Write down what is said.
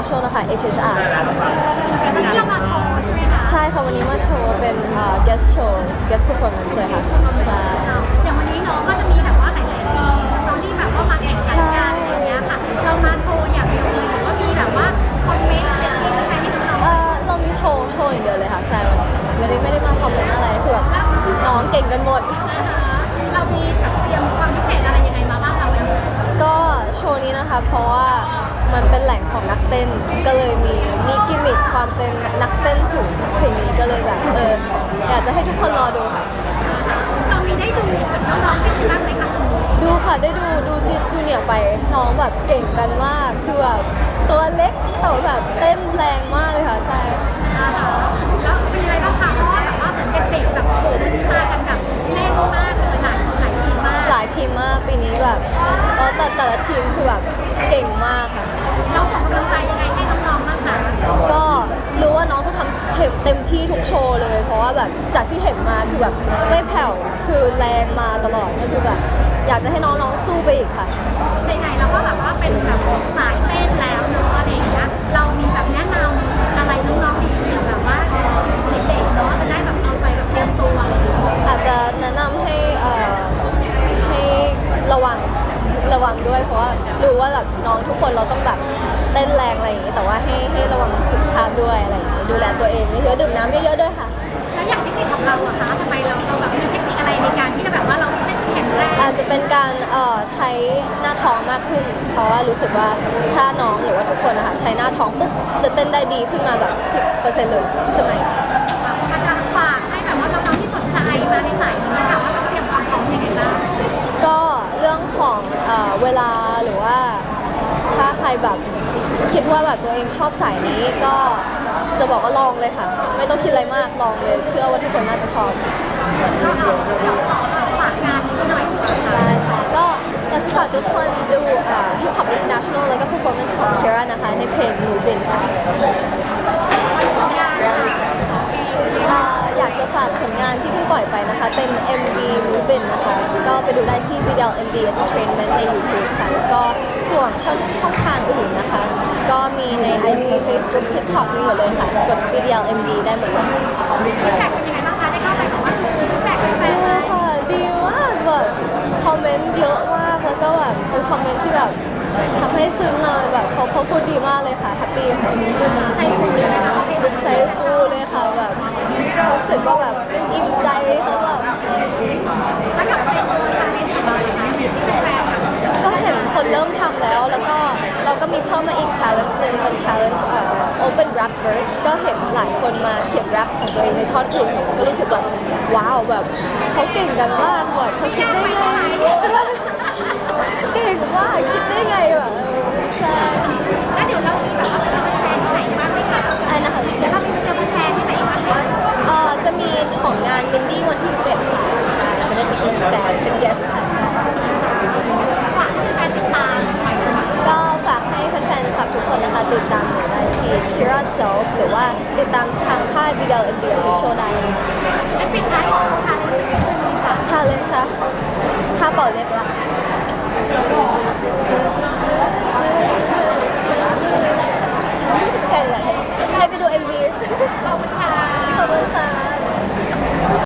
International นะคะ HHR ค่ะวันนี้เรามาโชว์ใช่ไหมคะใช่ค่ะ วันนี้มาโชว์เป็นเอ่อ guest show guest performance เลยค่ะใช่อย่างวันนี้น้องก็จะมีแบบว่าหลายๆทีมน้องที่แบบว่ามาแข่งขันกันอะไรอย่างเงี้ยค่ะ เรามาโชว์อย่างเดียวเลยหรือว่ามีแบบว่าคอมเมนต์เป็นที่ใครให้น้องเอ่อเรามีโชว์โชว์อย่างเดียวเลยค่ะใช่ไม่ได้ไม่ได้มาคอมเมนต์อะไรคือแบบน้องเก่งกันหมด เรามีแบบเตรียมความพิเศษอะไรยังไงมาบ้างคะวันนี้ก็โชว์นี้นะคะ เพราะว่า มันเป็นแหล่งของนักเต้น ก็เลยมีมีกิมมิคความเป็นนักเต้นสูงเพลงนี้ก็เลยแบบเอออยากจะให้ทุกคนรอดูค่ะ เรามีได้ดูแบบน้องๆเป็นยังไงบ้างไหมคะดูค่ะได้ดูดูจิจูเนียร์ไปน้องแบบเก่งกันมากคือแบบตัวเล็กแต่แบบเต้นแรงมากเลยค่ะใช่นะคะแล้วเป็นยังไงบ้างคะเพราะว่าแบบว่าเหมือนเด็กๆแบบโอ้โหวันนี้มากันแบบแน่นมากเลยหลายหลายทีมมาก หลายทีมมากปีนี้แบบเออแต่แต่ละทีมคือแบบเก่งมากค่ะเรา ส่งกำลังใจยังไงให้น้องๆบ้างคะก็รู้ว่าน้องจะทำเต็มเต็มที่ทุกโชว์เลย เพราะว่าแบบจากที่เห็นมาคือแบบไม่แผ่วคือแรงมาตลอดก็คือแบบ อยากจะให้น้องๆสู้ไปอีกค่ะ ไหนๆเราก็แบบว่าเป็นแบบสายเต้นแล้วเนอะอะไรอย่างเงี้ยเรามีแบบแนะนำอะไรน้องๆดีๆแบบว่าเด็กๆเนาะจะได้แบบเอาไปแบบเตรียมตัวอะไรอย่างเงี้ยอาจจะแนะนำให้เอ่อให้ระวัง ระวังด้วย เพราะว่ารู้ว่าแบบน้องทุกคนเราต้องแบบเต้นแรงอะไรอย่างนี้แต่ว่าให้ให้ระวังสุขภาพด้วยอะไรอย่างนี้ดูแลตัวเองเยอะๆดื่มน้ำเยอะๆด้วยค่ะ แล้วอย่างเทคนิคของเราอะคะทำไมเราเราแบบมีเทคนิคอะไรในการที่จะแบบว่าเราเต้นแข็งแรงอาจจะเป็นการเอ่อใช้หน้าท้องมากขึ้น เพราะว่ารู้สึกว่าถ้าน้องหรือว่าทุกคนนะคะใช้หน้าท้องปุ๊บจะเต้นได้ดีขึ้นมาแบบ 10%เลยขึ้นมาอีก เอ่อเวลาหรือว่าถ้าใครแบบคิดว่าแบบตัวเองชอบสายนี้ก็จะบอกว่าลองเลยค่ะ ไม่ต้องคิดอะไรมากลองเลย เชื่อว่าทุกคนน่าจะชอบก็อาเดี๋ยวขอฝากงานหน่อยดีกค่ะได้ค่ะก็อยากจะฝากทุกคนดู Hip Hop International แล้วก็ performance ของ Kira นะคะ ในเพลง Move In ค่ะเอ่ออยากจะฝากผลงานที่เพิ่งปล่อยไปนะคะ เป็น MV Move In นะคะ ก็ไปดูได้ที่ BDL MD Entertainment ใน YouTube ค่ะ แล้วก็ส่วนช่องช่องทางอื่นนะคะ ก็มีใน IG Facebook TikTok มีหมดเลยค่ะ กด BDL MD ได้หมดเลยค่ะฟีดแบ็กเป็นยังไงบ้างคะ ได้เข้าไปแบบว่าดูฟีดแบ็กแฟนดูๆค่ะ ดีมากแบบคอมเมนต์เยอะมาก แล้วก็แบบเป็นคอมเมนต์ที่แบบ ทำให้ซึ้งเลยแบบเขาเขาพูดดีมากเลยค่ะแฮปปี้ค่ะใจฟูเลยคะเพราะเพลงใจฟูเลยค่ะแบบรู้สึกว่าแบบอิ่มใจเขาแบบแล้วกับเป็นตัวชาเลนจ์อะไรก็เห็นคนเริ่มทำแล้วแล้วก็เราก็มีเพิ่มมาอีก challenge หนึ่งเป็น challenge เอ่อ open rap verse ก็เห็นหลายคนมาเขียน rap ของตัวเองในท่อนเพลงก็รู้สึกแบบว้าวแบบเขาเก่งกันมากแบบเขาคิดได้ไง เก่งมากคิดได้ไงแบบเออใช่แล้วเดี๋ยวเรามีแบบว่าเจอแฟนๆที่ไหนบ้างไหมคะอะไรนะคะเดี๋ยวเรามีเจอแฟนๆที่ไหนบ้างคะเอ่อจะมีของงานมินดี้วันที่ 11ค่ะใช่จะได้ไปเจอแฟนเป็น guest ค่ะใช่ฝากให้แฟนๆติดตามหน่อยค่ะก็ฝากให้แฟนๆคลับทุกคนนะคะติดตามหนูได้ที่ Kira Self หรือว่าติดตามทางค่าย BDL MD Official ได้ค่ะและปิดท้ายของชาเลนจ์ใช่ไหมคะชาเลนจ์ค่ะถ้าเป่าเล็บละแค่นี้แหละให้ไปดู MV ขอบคุณค่ะขอบคุณค่ะ จอเจอ